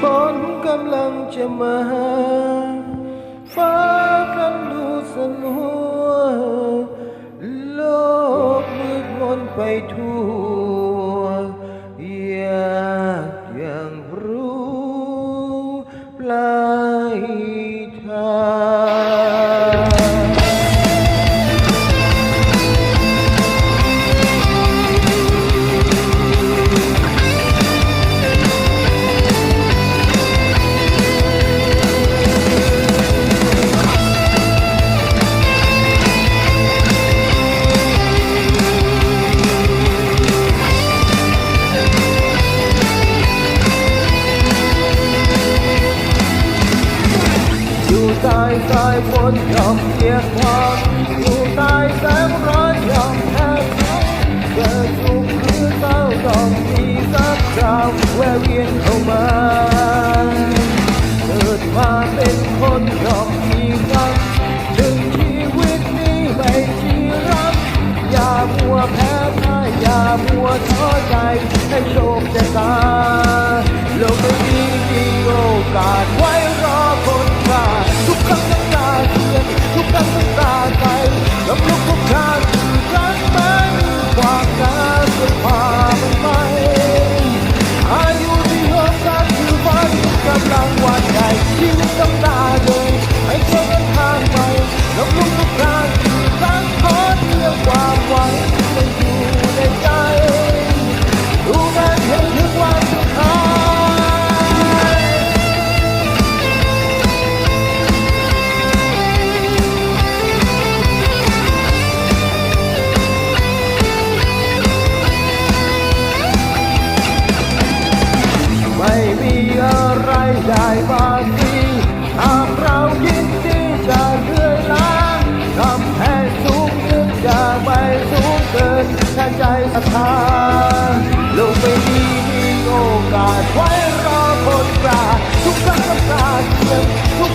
ฝนกำลังจะมาฟ้าครันดูสนัวโลกมืดมนไปทั่วอยากยังรู้ปลายทาง ใต้สายฝนยอมเกียความอยู่ใต้แสงร้อนยอมแพ้เขาเกิดสุขหรือเศร้าต้องมีสักคราวแวะเวียนเข้ามาเกิดมาเป็นคนยอมมีกันถึงชีวิตนี้ไม่ชีรักอย่ามัวแพ้พ่ายอย่ามัวท้อใจให้โชคชะตาโลกไม่มีกี่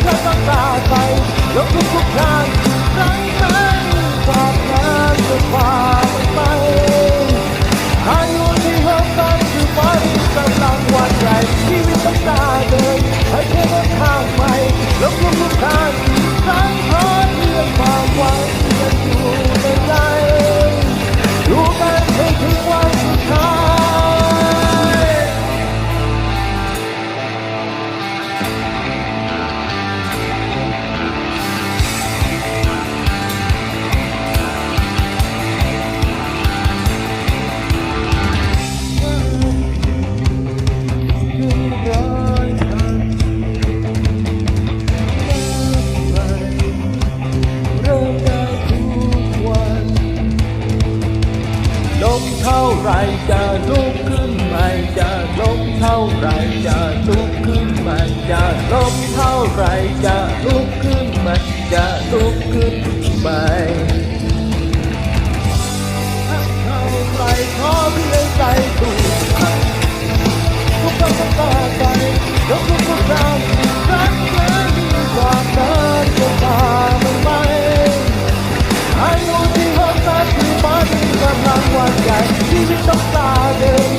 เขาต้องตาใสยกทุก ท่าไรจะลุกขึ้นใหม่จะล้มเท่าไรจะลุกขึ้นใหม่จะล้มเท่าไรจะลุกขึ้นใหม่จะลุกขึ้นใหม่เท่าไรขอเพียงใจตัว ว่าใจที่ไม่ต้องตาเดิน